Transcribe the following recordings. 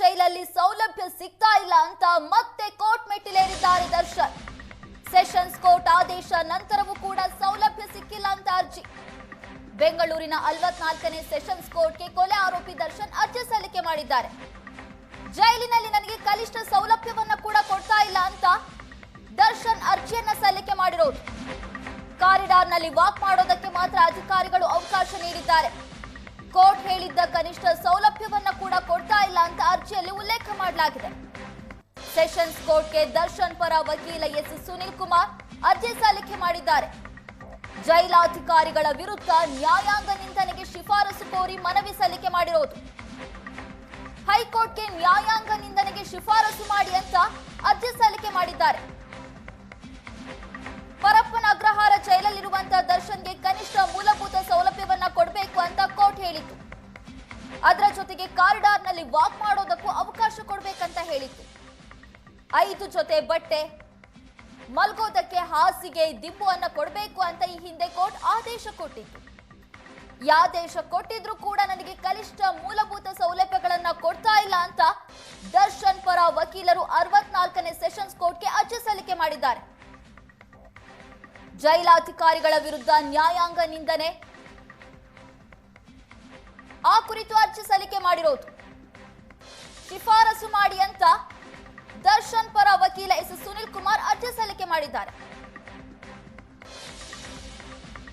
ಜೈಲಲ್ಲಿ ಸೌಲಭ್ಯ ಸಿಗ್ತಾ ಇಲ್ಲ ಅಂತ ಮತ್ತೆ ಕೋರ್ಟ್ ಮೆಟ್ಟಿಲೇರಿದ್ದಾರೆ ದರ್ಶನ್. ಸೆಷನ್ಸ್ ಕೋರ್ಟ್ ಆದೇಶ ನಂತರವೂ ಕೂಡ ಸೌಲಭ್ಯ ಸಿಕ್ಕಿಲ್ಲ ಅಂತ ಅರ್ಜಿ. ಬೆಂಗಳೂರಿನ ಅಲ್ವತ್ನಾಲ್ಕನೇ ಸೆಷನ್ಸ್ ಕೋರ್ಟ್ಗೆ ಕೊಲೆ ಆರೋಪಿ ದರ್ಶನ್ ಅರ್ಜಿ ಸಲ್ಲಿಕೆ ಮಾಡಿದ್ದಾರೆ. ಜೈಲಿನಲ್ಲಿ ನನಗೆ ಕನಿಷ್ಠ ಸೌಲಭ್ಯವನ್ನ ಕೂಡ ಕೊಡ್ತಾ ಇಲ್ಲ ಅಂತ ದರ್ಶನ್ ಅರ್ಜಿಯನ್ನ ಸಲ್ಲಿಕೆ ಮಾಡಿರೋದು. ಕಾರಿಡಾರ್ನಲ್ಲಿ ವಾಕ್ ಮಾಡೋದಕ್ಕೆ ಮಾತ್ರ ಅಧಿಕಾರಿಗಳು ಅವಕಾಶ ನೀಡಿದ್ದಾರೆ. ಕೋರ್ಟ್ ಹೇಳಿದ್ದ ಕನಿಷ್ಠ ಸೌಲಭ್ಯವನ್ನ ಕೂಡ ಕೊಡ್ತಾ ಇಲ್ಲ ಅಂತ ಅರ್ಜಿಯಲ್ಲಿ ಉಲ್ಲೇಖ ಮಾಡಲಾಗಿದೆ. ಸೆಷನ್ಸ್ ಕೋರ್ಟ್ಗೆ ದರ್ಶನ್ ಪರ ವಕೀಲ ಎಸ್ ಸುನಿಲ್ ಕುಮಾರ್ ಅರ್ಜಿ ಸಲ್ಲಿಕೆ ಮಾಡಿದ್ದಾರೆ. ಜೈಲಾಧಿಕಾರಿಗಳ ವಿರುದ್ಧ ನ್ಯಾಯಾಂಗ ನಿಂದನೆಗೆ ಶಿಫಾರಸು ಕೋರಿ ಮನವಿ ಸಲ್ಲಿಕೆ ಮಾಡಿರೋದು. ಹೈಕೋರ್ಟ್ಗೆ ನ್ಯಾಯಾಂಗ ನಿಂದನೆಗೆ ಶಿಫಾರಸು ಮಾಡಿ ಅಂತ ಅರ್ಜಿ ಸಲ್ಲಿಕೆ ಮಾಡಿದ್ದಾರೆ. ಹೇಳಿತ್ತು ಅದರ ಜೊತೆಗೆ ಕಾರಿಡಾರ್ನಲ್ಲಿ ವಾಕ್ ಮಾಡೋದಕ್ಕೂ ಅವಕಾಶ ಕೊಡಬೇಕಂತ ಹೇಳಿತ್ತು ಐದು ಜೊತೆ ಬಟ್ಟೆ, ಮಲ್ಗೋದಕ್ಕೆ ಹಾಸಿಗೆ, ದಿಂಬುವನ್ನ ಕೊಡಬೇಕು ಅಂತ ಈ ಹಿಂದೆ ಕೋರ್ಟ್ ಆದೇಶ ಕೊಟ್ಟಿತ್ತು. ಯಾದೇಶ ಕೊಟ್ಟಿದ್ರು ಕೂಡ ನನಗೆ ಕನಿಷ್ಠ ಮೂಲಭೂತ ಸೌಲಭ್ಯಗಳನ್ನ ಕೊಡ್ತಾ ಇಲ್ಲ ಅಂತ ದರ್ಶನ್ ಪರ ವಕೀಲರು ಅರವತ್ನಾಲ್ಕನೇ ಸೆಷನ್ಸ್ ಕೋರ್ಟ್ಗೆ ಅರ್ಜಿ ಸಲ್ಲಿಕೆ ಮಾಡಿದ್ದಾರೆ. ಜೈಲಾಧಿಕಾರಿಗಳ ವಿರುದ್ಧ ನ್ಯಾಯಾಂಗ ನಿಂದನೆ ಆ ಕುರಿತು ಅರ್ಜಿ ಸಲ್ಲಿಕೆ ಮಾಡಿರೋದು. ಶಿಫಾರಸು ಮಾಡಿ ಅಂತ ದರ್ಶನ್ ಪರ ವಕೀಲ ಎಸ್ ಸುನಿಲ್ ಕುಮಾರ್ ಅರ್ಜಿ ಸಲ್ಲಿಕೆ ಮಾಡಿದ್ದಾರೆ.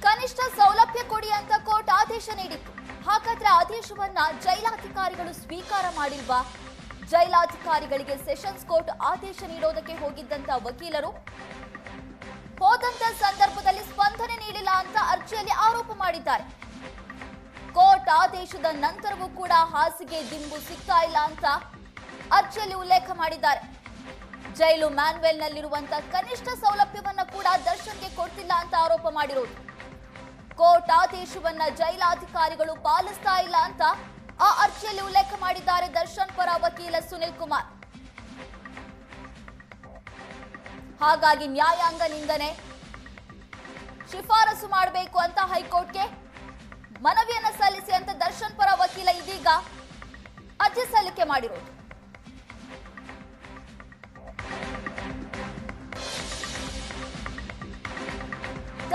ಕನಿಷ್ಠ ಸೌಲಭ್ಯ ಕೊಡಿ ಅಂತ ಕೋರ್ಟ್ ಆದೇಶ ನೀಡಿತ್ತು. ಹಾಗಾದ್ರೆ ಆದೇಶವನ್ನ ಜೈಲಾಧಿಕಾರಿಗಳು ಸ್ವೀಕಾರ ಮಾಡಿಲ್ವಾ? ಜೈಲಾಧಿಕಾರಿಗಳಿಗೆ ಸೆಷನ್ಸ್ ಕೋರ್ಟ್ ಆದೇಶ ನೀಡೋದಕ್ಕೆ ಹೋಗಿದ್ದಂತ ವಕೀಲರು? ಹೋದಂತ ಸಂದರ್ಭದಲ್ಲಿ ಸ್ಪಂದನೆ ನೀಡಿಲ್ಲ ಅಂತ ಅರ್ಜಿಯಲ್ಲಿ ಆರೋಪ ಮಾಡಿದ್ದಾರೆ. ಕೋರ್ಟ್ ಆದೇಶದ ನಂತರವೂ ಕೂಡ ಹಾಸಿಗೆ ದಿಂಬು ಸಿಗ್ತಾ ಇಲ್ಲ ಅಂತ ಅರ್ಜಿಯಲ್ಲಿ ಉಲ್ಲೇಖ ಮಾಡಿದ್ದಾರೆ. ಜೈಲು ಮ್ಯಾನ್ವೆಲ್ನಲ್ಲಿರುವಂತ ಕನಿಷ್ಠ ಸೌಲಭ್ಯವನ್ನ ಕೂಡ ದರ್ಶನ್ಗೆ ಕೊಡ್ತಿಲ್ಲ ಅಂತ ಆರೋಪ ಮಾಡಿರೋದು. ಕೋರ್ಟ್ ಆದೇಶವನ್ನ ಜೈಲಾಧಿಕಾರಿಗಳು ಪಾಲಿಸ್ತಾ ಇಲ್ಲ ಅಂತ ಆ ಅರ್ಜಿಯಲ್ಲಿ ಉಲ್ಲೇಖ ಮಾಡಿದ್ದಾರೆ ದರ್ಶನ್ ಪರ ವಕೀಲ ಸುನಿಲ್ ಕುಮಾರ್. ಹಾಗಾಗಿ ನ್ಯಾಯಾಂಗ ನಿಂದನೆ ಶಿಫಾರಸು ಮಾಡಬೇಕು ಅಂತ ಹೈಕೋರ್ಟ್ಗೆ ಮನವಿಯನ್ನ ಸಲ್ಲಿಸಿ ಅಂತ ದರ್ಶನ್ ಪರ ವಕೀಲ ಇದೀಗ ಅರ್ಜಿ ಸಲ್ಲಿಕೆ ಮಾಡಿರೋದು.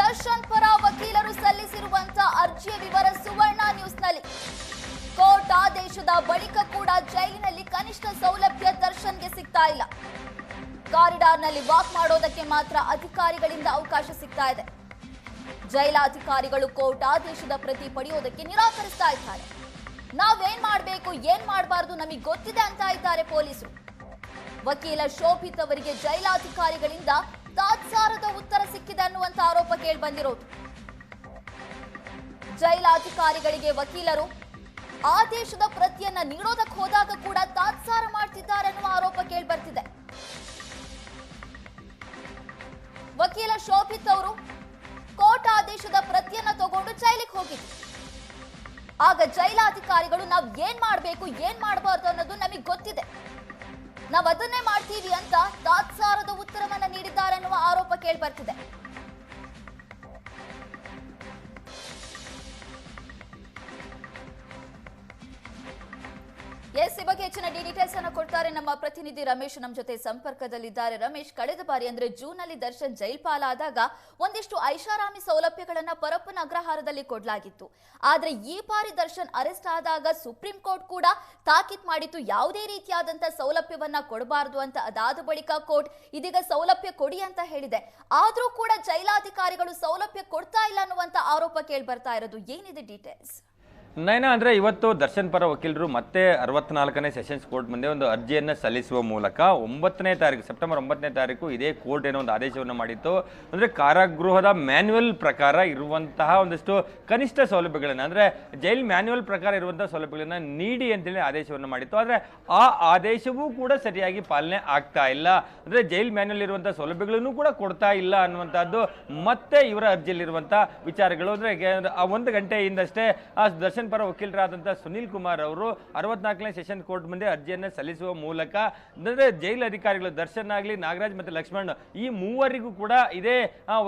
ದರ್ಶನ್ ಪರ ವಕೀಲರು ಸಲ್ಲಿಸಿರುವಂತ ಅರ್ಜಿಯ ವಿವರ ಸುವರ್ಣ ನ್ಯೂಸ್ನಲ್ಲಿ. ಕೋರ್ಟ್ ಆದೇಶದ ಬಳಿಕ ಕೂಡ ಜೈಲಿನಲ್ಲಿ ಕನಿಷ್ಠ ಸೌಲಭ್ಯ ದರ್ಶನ್ಗೆ ಸಿಗ್ತಾ ಇಲ್ಲ. ಕಾರಿಡಾರ್ನಲ್ಲಿ ವಾಕ್ ಮಾಡೋದಕ್ಕೆ ಮಾತ್ರ ಅಧಿಕಾರಿಗಳಿಂದ ಅವಕಾಶ ಸಿಗ್ತಾ ಇದೆ. ಜೈಲಾಧಿಕಾರಿಗಳು ಕೋರ್ಟ್ ಆದೇಶದ ಪ್ರತಿ ಪಡೆಯೋದಕ್ಕೆ ನಿರಾಕರಿಸ್ತಾ ಇದ್ದಾರೆ. ನಾವೇನ್ ಮಾಡಬೇಕು, ಏನ್ ಮಾಡಬಾರ್ದು ನಮಗೆ ಗೊತ್ತಿದೆ ಅಂತ ಇದ್ದಾರೆ ಪೊಲೀಸರು. ವಕೀಲ ಶೋಭಿತ್ ಅವರಿಗೆ ಜೈಲಾಧಿಕಾರಿಗಳಿಂದ ತಾತ್ಸಾರದ ಉತ್ತರ ಸಿಕ್ಕಿದೆ ಅನ್ನುವಂತ ಆರೋಪ ಕೇಳಿ ಬಂದಿರೋದು ಜೈಲಾಧಿಕಾರಿಗಳಿಗೆ ವಕೀಲರು ಆದೇಶದ ಪ್ರತಿಯನ್ನ ನೀಡೋದಕ್ಕೆ ಹೋದಾಗ ಕೂಡ ತಾತ್ಸಾರ ಮಾಡ್ತಿದ್ದಾರೆ ಅನ್ನುವ ಆರೋಪ ಕೇಳಿ ಬರ್ತಿದೆ ವಕೀಲ ಶೋಭಿತ್ ಅವರು ಆದೇಶದ ಪ್ರತಿಯನ್ನ ತಗೊಂಡು ಜೈಲಿಗೆ ಹೋಗಿದ್ವಿ. ಆಗ ಜೈಲಾಧಿಕಾರಿಗಳು ನಾವ್ ಏನ್ ಮಾಡ್ಬೇಕು, ಏನ್ ಮಾಡಬಾರ್ದು ಅನ್ನೋದು ನಮಗೆ ಗೊತ್ತಿದೆ. ನಾವ್ ಅದನ್ನೇ ಮಾಡ್ತೀವಿ ಅಂತ ತಾತ್ಸಾರದ ಉತ್ತರವನ್ನ ನೀಡಿದ್ದಾರೆ ಅನ್ನುವ ಆರೋಪ ಕೇಳಿ ಬರ್ತಿದೆ ಎಸ್, ಈ ಬಗ್ಗೆ ಹೆಚ್ಚಿನ ಡೀಟೇಲ್ಸ್ ಅನ್ನು ಕೊಡ್ತಾರೆ ನಮ್ಮ ಪ್ರತಿನಿಧಿ ರಮೇಶ್. ನಮ್ಮ ಜೊತೆ ಸಂಪರ್ಕದಲ್ಲಿದ್ದಾರೆ ರಮೇಶ್. ಕಳೆದ ಬಾರಿ ಅಂದ್ರೆ ಜೂನ್ ಅಲ್ಲಿ ದರ್ಶನ್ ಜೈಲ್ ಪಾಲಾದಾಗ ಒಂದಿಷ್ಟು ಐಷಾರಾಮಿ ಸೌಲಭ್ಯಗಳನ್ನ ಪರಪ್ಪನ ಅಗ್ರಹಾರದಲ್ಲಿ ಕೊಡಲಾಗಿತ್ತು. ಆದ್ರೆ ಈ ಬಾರಿ ದರ್ಶನ್ ಅರೆಸ್ಟ್ ಆದಾಗ ಸುಪ್ರೀಂ ಕೋರ್ಟ್ ಕೂಡ ತಾಕೀತ್ ಮಾಡಿತ್ತು ಯಾವುದೇ ರೀತಿಯಾದಂತಹ ಸೌಲಭ್ಯವನ್ನ ಕೊಡಬಾರದು ಅಂತ ಅದಾದ ಬಳಿಕ ಕೋರ್ಟ್ ಇದೀಗ ಸೌಲಭ್ಯ ಕೊಡಿ ಅಂತ ಹೇಳಿದೆ. ಆದ್ರೂ ಕೂಡ ಜೈಲಾಧಿಕಾರಿಗಳು ಸೌಲಭ್ಯ ಕೊಡ್ತಾ ಇಲ್ಲ ಅನ್ನುವಂತ ಆರೋಪ ಕೇಳಿ ಬರ್ತಾ ಇರೋದು ಏನಿದೆ ಡೀಟೇಲ್ಸ್ ನಯನ ಅಂದರೆ ಇವತ್ತು ದರ್ಶನ್ ಪರ ವಕೀಲರು ಮತ್ತೆ ಅರವತ್ನಾಲ್ಕನೇ ಸೆಷನ್ಸ್ ಕೋರ್ಟ್ ಮುಂದೆ ಒಂದು ಅರ್ಜಿಯನ್ನು ಸಲ್ಲಿಸುವ ಮೂಲಕ ಒಂಬತ್ತನೇ ತಾರೀಕು, ಸೆಪ್ಟೆಂಬರ್ ಒಂಬತ್ತನೇ ತಾರೀಕು ಇದೇ ಕೋರ್ಟ್ ಏನೋ ಒಂದು ಆದೇಶವನ್ನು ಮಾಡಿತ್ತು. ಅಂದರೆ ಕಾರಾಗೃಹದ ಮ್ಯಾನ್ಯುವಲ್ ಪ್ರಕಾರ ಇರುವಂತಹ ಒಂದಷ್ಟು ಕನಿಷ್ಠ ಸೌಲಭ್ಯಗಳನ್ನು, ಅಂದರೆ ಜೈಲ್ ಮ್ಯಾನ್ಯುವಲ್ ಪ್ರಕಾರ ಇರುವಂಥ ಸೌಲಭ್ಯಗಳನ್ನು ನೀಡಿ ಅಂತೇಳಿ ಆದೇಶವನ್ನು ಮಾಡಿತ್ತು. ಆದರೆ ಆ ಆದೇಶವೂ ಕೂಡ ಸರಿಯಾಗಿ ಪಾಲನೆ ಆಗ್ತಾ ಇಲ್ಲ. ಅಂದರೆ ಜೈಲ್ ಮ್ಯಾನ್ಯುವಲ್ ಇರುವಂಥ ಸೌಲಭ್ಯಗಳನ್ನು ಕೂಡ ಕೊಡ್ತಾ ಇಲ್ಲ ಅನ್ನುವಂಥದ್ದು ಮತ್ತೆ ಇವರ ಅರ್ಜಿಯಲ್ಲಿರುವಂಥ ವಿಚಾರಗಳು. ಅಂದರೆ ಆ ಒಂದು ಗಂಟೆಯಿಂದಷ್ಟೇ ಆ ದರ್ಶನ್ ಪರ ವಕೀಲರಾದಂಥ ಸುನೀಲ್ ಕುಮಾರ್ ಅವರು ಅರವತ್ನಾಲ್ಕನೇ ಸೆಷನ್ ಕೋರ್ಟ್ ಮುಂದೆ ಅರ್ಜಿಯನ್ನು ಸಲ್ಲಿಸುವ ಮೂಲಕ, ಅಂದರೆ ಜೈಲು ಅಧಿಕಾರಿಗಳು ದರ್ಶನ್ ಆಗಲಿ, ನಾಗರಾಜ್ ಮತ್ತು ಲಕ್ಷ್ಮಣ್, ಈ ಮೂವರಿಗೂ ಕೂಡ ಇದೇ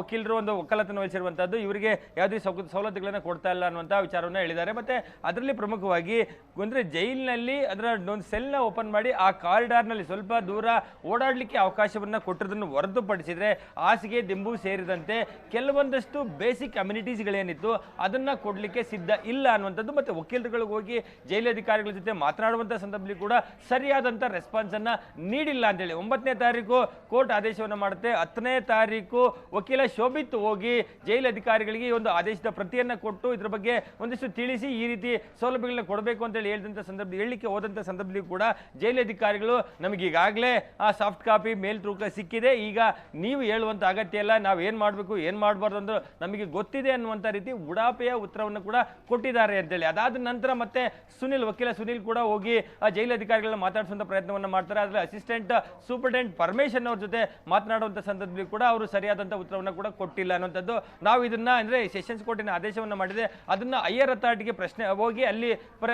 ವಕೀಲರು ಒಂದು ಒಕ್ಕಲತನ ವಹಿಸಿರುವಂಥದ್ದು ಇವರಿಗೆ ಯಾವುದೇ ಸವಲತ್ತುಗಳನ್ನು ಕೊಡ್ತಾ ಇಲ್ಲ ಅನ್ನುವಂಥ ವಿಚಾರವನ್ನು ಹೇಳಿದ್ದಾರೆ. ಮತ್ತೆ ಅದರಲ್ಲಿ ಪ್ರಮುಖವಾಗಿ, ಅಂದ್ರೆ ಜೈಲಿನಲ್ಲಿ ಅದರ ಒಂದು ಸೆಲ್ನ ಓಪನ್ ಮಾಡಿ ಆ ಕಾರಿಡಾರ್ನಲ್ಲಿ ಸ್ವಲ್ಪ ದೂರ ಓಡಾಡಲಿಕ್ಕೆ ಅವಕಾಶವನ್ನ ಕೊಟ್ಟಿರೋದನ್ನು ಹೊರತುಪಡಿಸಿದರೆ ಹಾಸಿಗೆ, ದಿಂಬು ಸೇರಿದಂತೆ ಕೆಲವೊಂದಷ್ಟು ಬೇಸಿಕ್ ಅಮ್ಯುನಿಟೀಸ್ಗಳೇನಿತ್ತು, ಅದನ್ನ ಕೊಡಲಿಕ್ಕೆ ಸಿದ್ಧ ಇಲ್ಲ ಅನ್ನುವಂಥದ್ದು ಮತ್ತೆ ವಕೀಲರುಗಳಿಗೆ ಹೋಗಿ ಜೈಲು ಅಧಿಕಾರಿಗಳ ಜೊತೆ ಮಾತನಾಡುವಂಥ ಸಂದರ್ಭದಲ್ಲಿ ಕೂಡ ಸರಿಯಾದಂಥ ರೆಸ್ಪಾನ್ಸನ್ನು ನೀಡಿಲ್ಲ ಅಂತೇಳಿ. ಒಂಬತ್ತನೇ ತಾರೀಕು ಕೋರ್ಟ್ ಆದೇಶವನ್ನು ಮಾಡುತ್ತೆ. ಹತ್ತನೇ ತಾರೀಕು ವಕೀಲ ಶೋಭಿತ್ ಹೋಗಿ ಜೈಲು ಅಧಿಕಾರಿಗಳಿಗೆ ಒಂದು ಆದೇಶದ ಪ್ರತಿಯನ್ನು ಕೊಟ್ಟು ಇದ್ರ ಬಗ್ಗೆ ಒಂದಿಷ್ಟು ತಿಳಿಸಿ ಈ ರೀತಿ ಸೌಲಭ್ಯಗಳನ್ನ ಕೊಡಬೇಕು ಅಂತೇಳಿ ಹೇಳಿದಂಥ ಸಂದರ್ಭ ಹೇಳಲಿಕ್ಕೆ ಹೋದಂಥ ಸಂದರ್ಭದಲ್ಲಿ ಕೂಡ ಜೈಲು ಅಧಿಕಾರಿಗಳು ನಮಗೆ ಈಗಾಗಲೇ ಆ ಸಾಫ್ಟ್ ಕಾಪಿ ಮೇಲ್ ತೂಕ ಸಿಕ್ಕಿದೆ. ಈಗ ನೀವು ಹೇಳುವಂಥ ಅಗತ್ಯ ಇಲ್ಲ. ನಾವು ಏನು ಮಾಡಬೇಕು, ಏನು ಮಾಡಬಾರ್ದು ಅಂದ್ರೆ ನಮಗೆ ಗೊತ್ತಿದೆ ಅನ್ನುವಂಥ ರೀತಿ ಉಡಾಪೆಯ ಉತ್ತರವನ್ನು ಕೂಡ ಕೊಟ್ಟಿದ್ದಾರೆ ಅಂತೇಳಿ ಅದಾದ ನಂತರ ಮತ್ತೆ ಸುನಿಲ್, ವಕೀಲ ಸುನಿಲ್ ಕೂಡ ಹೋಗಿ ಜೈಲು ಅಧಿಕಾರಿಗಳನ್ನ ಮಾತಾಡಿಸುವಂತ ಪ್ರಯತ್ನವನ್ನ ಮಾಡ್ತಾರೆ. ಆದ್ರೆ ಅಸಿಸ್ಟೆಂಟ್ ಸೂಪರ್ಡೆಂಟ್ ಪರಮೇಶನ್ ಅವ್ರ ಜೊತೆ ಮಾತನಾಡುವಂತ ಸಂದರ್ಭದಲ್ಲಿ ಕೂಡ ಅವರು ಸರಿಯಾದಂತಹ ಉತ್ತರವನ್ನ ಕೂಡ ಕೊಟ್ಟಿಲ್ಲ ಅನ್ನುವಂಥದ್ದು ನಾವು ಇದನ್ನ ಅಂದ್ರೆ ಸೆಷನ್ಸ್ ಕೋರ್ಟಿನ ಆದೇಶವನ್ನ ಮಾಡಿದೆ ಅದನ್ನ ಹೈಯರ್ ಅಥಾರಿಟಿಗೆ ಪ್ರಶ್ನೆ, ಹೋಗಿ ಅಲ್ಲಿ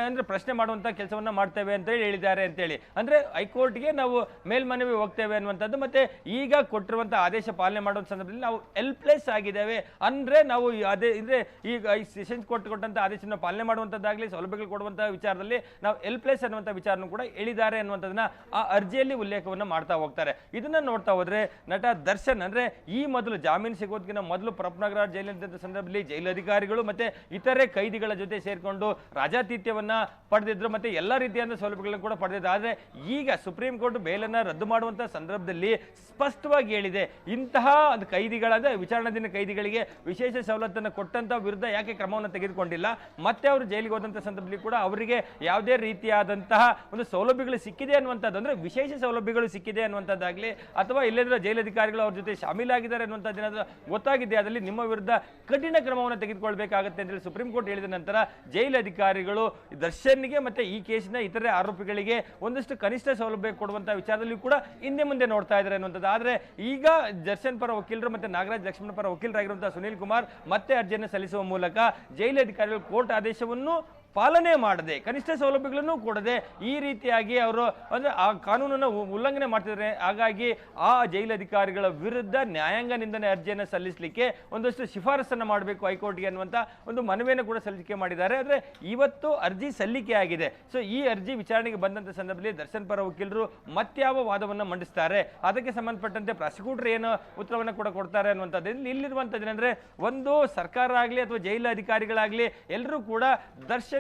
ಅಂದ್ರೆ ಪ್ರಶ್ನೆ ಮಾಡುವಂತ ಕೆಲಸವನ್ನ ಮಾಡ್ತೇವೆ ಅಂತ ಹೇಳಿ ಹೇಳಿದ್ದಾರೆ ಅಂತೇಳಿ ಅಂದ್ರೆ ಹೈಕೋರ್ಟ್ಗೆ ನಾವು ಮೇಲ್ಮನವಿ ಹೋಗ್ತೇವೆ ಅನ್ನುವಂಥದ್ದು ಮತ್ತೆ ಈಗ ಕೊಟ್ಟಿರುವಂತಹ ಆದೇಶ ಪಾಲನೆ ಮಾಡುವಂತ ಸಂದರ್ಭದಲ್ಲಿ ನಾವು ಎಲ್ಪ್ಲೆಸ್ ಆಗಿದ್ದೇವೆ. ಅಂದ್ರೆ ನಾವು ಅದೇ, ಅಂದ್ರೆ ಈಗ ಈ ಸೆಷನ್ಸ್ ಕೋರ್ಟ್ ಕೊಟ್ಟಂತ ಆದೇಶವನ್ನು ಪಾಲನೆ ಮಾಡುವಂತದ್ದಾಗ್ಲಿ, ಸೌಲಭ್ಯಗಳು ಕೊಡುವಂಥ ವಿಚಾರದಲ್ಲಿ ನಾವು ಎಲ್ಪ್ಲೆಸ್ ಅನ್ನುವಂಥ ವಿಚಾರನೂ ಕೂಡ ಹೇಳಿದ್ದಾರೆ ಅನ್ನುವಂಥದ್ದನ್ನ ಆ ಅರ್ಜಿಯಲ್ಲಿ ಉಲ್ಲೇಖವನ್ನ ಮಾಡ್ತಾ ಹೋಗ್ತಾರೆ. ಇದನ್ನ ನೋಡ್ತಾ ಹೋದ್ರೆ ನಟ ದರ್ಶನ್ ಅಂದ್ರೆ ಈ ಮೊದಲು ಜಾಮೀನು ಸಿಗೋದಕ್ಕಿಂತ ಮೊದಲು ಪ್ರಪ್ನಗರ ಜೈಲಿನ ಸಂದರ್ಭದಲ್ಲಿ ಜೈಲು ಅಧಿಕಾರಿಗಳು ಮತ್ತೆ ಇತರೆ ಕೈದಿಗಳ ಜೊತೆ ಸೇರಿಕೊಂಡು ರಾಜಾತಿಥ್ಯವನ್ನ ಪಡೆದಿದ್ರು ಮತ್ತೆ ಎಲ್ಲ ರೀತಿಯಾದ ಸೌಲಭ್ಯಗಳನ್ನು ಕೂಡ ಪಡೆದಿದ್ರು. ಆದ್ರೆ ಈಗ ಸುಪ್ರೀಂ ಕೋರ್ಟ್ ಬೇಲನ್ನ ರದ್ದು ಮಾಡುವಂತ ಸಂದರ್ಭದಲ್ಲಿ ಸ್ಪಷ್ಟವಾಗಿ ಹೇಳಿದೆ, ಇಂತಹ ಒಂದು ಕೈದಿಗಳಾದ ವಿಚಾರಣಾಧೀನ ಕೈದಿಗಳಿಗೆ ವಿಶೇಷ ಸವಲತ್ತನ್ನು ಕೊಟ್ಟಂತ ವಿರುದ್ಧ ಯಾಕೆ ಕ್ರಮವನ್ನು ತೆಗೆದುಕೊಂಡಿಲ್ಲ? ಮತ್ತೆ ಅವರು ಜೈಲಿಗೆ ಹೋದಂಥ ಸಂದರ್ಭದಲ್ಲಿ ಕೂಡ ಅವರಿಗೆ ಯಾವುದೇ ರೀತಿಯಾದಂತಹ ಒಂದು ಸೌಲಭ್ಯಗಳು ಸಿಕ್ಕಿದೆ ಅನ್ನುವಂಥದ್ದು, ಅಂದರೆ ವಿಶೇಷ ಸೌಲಭ್ಯಗಳು ಸಿಕ್ಕಿದೆ ಅನ್ನುವಂಥದ್ದಾಗಲಿ, ಅಥವಾ ಇಲ್ಲದ್ರೆ ಜೈಲಧಿಕಾರಿಗಳು ಅವ್ರ ಜೊತೆ ಶಾಮೀಲಾಗಿದ್ದಾರೆ ಅನ್ನುವಂಥದ್ದು ಏನಾದರೂ ಗೊತ್ತಾಗಿದೆ, ಅದರಲ್ಲಿ ನಿಮ್ಮ ವಿರುದ್ಧ ಕಠಿಣ ಕ್ರಮವನ್ನು ತೆಗೆದುಕೊಳ್ಬೇಕಾಗುತ್ತೆ ಅಂತೇಳಿ ಸುಪ್ರೀಂ ಕೋರ್ಟ್ ಹೇಳಿದ ನಂತರ ಜೈಲ್ ಅಧಿಕಾರಿಗಳು ದರ್ಶನ್ಗೆ ಮತ್ತೆ ಈ ಕೇಸಿನ ಇತರೆ ಆರೋಪಿಗಳಿಗೆ ಒಂದಷ್ಟು ಕನಿಷ್ಠ ಸೌಲಭ್ಯ ಕೊಡುವಂಥ ವಿಚಾರದಲ್ಲಿ ಕೂಡ ಹಿಂದೆ ಮುಂದೆ ನೋಡ್ತಾ ಇದ್ದಾರೆ ಅನ್ನುವಂಥದ್ದು. ಆದರೆ ಈಗ ದರ್ಶನ್ ಪರ ವಕೀಲರು ಮತ್ತೆ ನಾಗರಾಜ್ ಲಕ್ಷ್ಮಣ ಪರ ವಕೀಲರಾಗಿರುವಂಥ ಸುನೀಲ್ ಕುಮಾರ್ ಮತ್ತೆ ಅರ್ಜಿಯನ್ನು ಸಲ್ಲಿಸುವ ಮೂಲಕ ಜೈಲು ಅಧಿಕಾರಿಗಳು ಕೋರ್ಟ್ ಆದೇಶವನ್ನು ಪಾಲನೆ ಮಾಡದೆ, ಕನಿಷ್ಠ ಸೌಲಭ್ಯಗಳನ್ನು ಕೊಡದೆ ಈ ರೀತಿಯಾಗಿ ಅವರು ಅಂದ್ರೆ ಆ ಕಾನೂನನ್ನು ಉಲ್ಲಂಘನೆ ಮಾಡ್ತಿದ್ದಾರೆ. ಹಾಗಾಗಿ ಆ ಜೈಲು ಅಧಿಕಾರಿಗಳ ವಿರುದ್ಧ ನ್ಯಾಯಾಂಗ ನಿಂದನೆ ಅರ್ಜಿಯನ್ನು ಸಲ್ಲಿಸಲಿಕ್ಕೆ ಒಂದಷ್ಟು ಶಿಫಾರಸನ್ನು ಮಾಡಬೇಕು ಹೈಕೋರ್ಟ್ಗೆ ಅನ್ನುವಂಥ ಒಂದು ಮನವಿಯನ್ನು ಕೂಡ ಸಲ್ಲಿಕೆ ಮಾಡಿದ್ದಾರೆ. ಆದರೆ ಇವತ್ತು ಅರ್ಜಿ ಸಲ್ಲಿಕೆ ಆಗಿದೆ. ಸೊ ಈ ಅರ್ಜಿ ವಿಚಾರಣೆಗೆ ಬಂದಂಥ ಸಂದರ್ಭದಲ್ಲಿ ದರ್ಶನ್ ಪರ ವಕೀಲರು ಮತ್ಯಾವ ವಾದವನ್ನು ಮಂಡಿಸ್ತಾರೆ? ಅದಕ್ಕೆ ಸಂಬಂಧಪಟ್ಟಂತೆ ಪ್ರಾಸಿಕ್ಯೂಟರ್ ಏನು ಉತ್ತರವನ್ನು ಕೂಡ ಕೊಡ್ತಾರೆ ಅನ್ನುವಂಥದ್ದು. ಇಲ್ಲಿ, ಇಲ್ಲಿರುವಂಥದ್ದು ಏನಂದ್ರೆ ಒಂದು ಸರ್ಕಾರ ಆಗಲಿ ಅಥವಾ ಜೈಲು ಅಧಿಕಾರಿಗಳಾಗಲಿ ಎಲ್ಲರೂ ಕೂಡ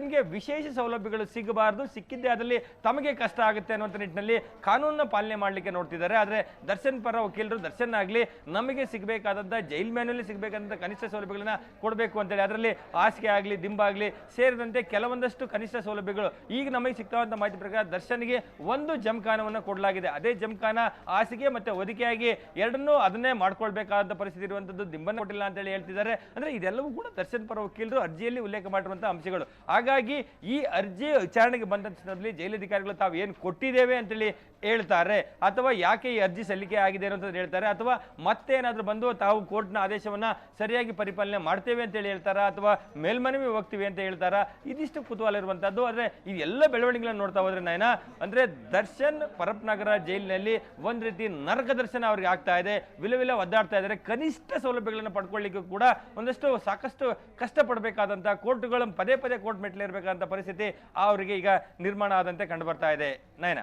ದರ್ಶನ್ಗೆ ವಿಶೇಷ ಸೌಲಭ್ಯಗಳು ಸಿಗಬಾರದು, ಸಿಕ್ಕಿದ್ದೇ ಅದರಲ್ಲಿ ತಮಗೆ ಕಷ್ಟ ಆಗುತ್ತೆ ಅನ್ನುವಂಥ ನಿಟ್ಟಿನಲ್ಲಿ ಕಾನೂನನ್ನ ಪಾಲನೆ ಮಾಡಲಿಕ್ಕೆ ನೋಡ್ತಿದ್ದಾರೆ. ಆದರೆ ದರ್ಶನ್ ಪರ ವಕೀಲರು, ದರ್ಶನ್ ಆಗಲಿ ನಮಗೆ ಸಿಗಬೇಕಾದಂಥ ಜೈಲ್ ಮ್ಯಾನಲ್ಲಿ ಸಿಗಬೇಕಾದಂಥ ಕನಿಷ್ಠ ಸೌಲಭ್ಯಗಳನ್ನ ಕೊಡಬೇಕು ಅಂತೇಳಿ. ಅದರಲ್ಲಿ ಹಾಸಿಗೆ ಆಗಲಿ ದಿಂಬಾಗಲಿ ಸೇರಿದಂತೆ ಕೆಲವೊಂದಷ್ಟು ಕನಿಷ್ಠ ಸೌಲಭ್ಯಗಳು ಈಗ ನಮಗೆ ಸಿಗ್ತಾವಂಥ ಮಾಹಿತಿ ಪ್ರಕಾರ ದರ್ಶನ್ಗೆ ಒಂದು ಜಮಖಾನವನ್ನು ಕೊಡಲಾಗಿದೆ. ಅದೇ ಜಮಖಾನ ಹಾಸಿಗೆ ಮತ್ತೆ ಒದಿಕೆಯಾಗಿ ಎರಡನ್ನೂ ಅದನ್ನೇ ಮಾಡ್ಕೊಳ್ಬೇಕಾದಂಥ ಪರಿಸ್ಥಿತಿ ಇರುವಂಥದ್ದು. ದಿಂಬನ್ನು ಕೊಟ್ಟಿಲ್ಲ ಅಂತೇಳಿ ಹೇಳ್ತಿದ್ದಾರೆ. ಅಂದ್ರೆ ಇದೆಲ್ಲವೂ ಕೂಡ ದರ್ಶನ್ ಪರ ವಕೀಲರು ಅರ್ಜಿಯಲ್ಲಿ ಉಲ್ಲೇಖ ಮಾಡಿರುವಂಥ ಅಂಶಗಳು. ಹಾಗಾಗಿ ಈ ಅರ್ಜಿ ವಿಚಾರಣೆಗೆ ಬಂದ ಸಂದರ್ಭದಲ್ಲಿ ಜೈಲಧಿಕಾರಿಗಳು ತಾವು ಏನು ಕೊಟ್ಟಿದ್ದೇವೆ ಅಂತೇಳಿ ಹೇಳ್ತಾರೆ. ಅಥವಾ ಯಾಕೆ ಈ ಅರ್ಜಿ ಸಲ್ಲಿಕೆ ಆಗಿದೆ ಅನ್ನೋದು ಹೇಳ್ತಾರೆ. ಅಥವಾ ಮತ್ತೆ ಏನಾದರೂ ಬಂದು ತಾವು ಕೋರ್ಟ್ನ ಆದೇಶವನ್ನ ಸರಿಯಾಗಿ ಪರಿಪಾಲನೆ ಮಾಡ್ತೇವೆ ಅಂತೇಳಿ ಹೇಳ್ತಾರಾ? ಅಥವಾ ಮೇಲ್ಮನವಿ ಹೋಗ್ತೀವಿ ಅಂತ ಹೇಳ್ತಾರಾ? ಇದಿಷ್ಟು ಕುತೂಹಲ ಇರುವಂತದ್ದು ಆದರೆ ಇದೆಲ್ಲ ಬೆಳವಣಿಗೆಗಳನ್ನು ನೋಡ್ತಾ ಹೋದ್ರೆ ನಾಯ್ನ, ಅಂದ್ರೆ ದರ್ಶನ್ ಪರಪ್ನಗರ ಜೈಲಿನಲ್ಲಿ ಒಂದು ರೀತಿ ನರಕ ದರ್ಶನ ಅವ್ರಿಗೆ ಆಗ್ತಾ ಇದೆ. ವಿಲವಿಲ ಒದ್ದಾಡ್ತಾ ಇದ್ದಾರೆ. ಕನಿಷ್ಠ ಸೌಲಭ್ಯಗಳನ್ನು ಪಡ್ಕೊಳ್ಳಿಕ್ಕೂ ಕೂಡ ಒಂದಷ್ಟು ಸಾಕಷ್ಟು ಕಷ್ಟಪಡಬೇಕಾದಂಥ ಕೋರ್ಟ್ಗಳು ಪದೇ ಪದೇ ಕೋರ್ಟ್ ಮೆಟ್ಲಿರ್ಬೇಕಾದಂತ ಪರಿಸ್ಥಿತಿ ಅವರಿಗೆ ಈಗ ನಿರ್ಮಾಣ ಆದಂತೆ ಕಂಡು ಬರ್ತಾ ಇದೆ. ನಯನ.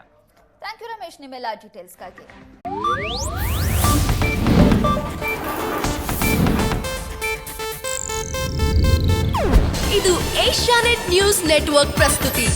Thank you Ramesh. ನಿಮ್ಮೆಲ್ಲ ಡೀಟೇಲ್ಸ್ಗಾಗಿ ಇದು ಏಷ್ಯಾನೆಟ್ ನ್ಯೂಸ್ ನೆಟ್ವರ್ಕ್ ಪ್ರಸ್ತುತಿ.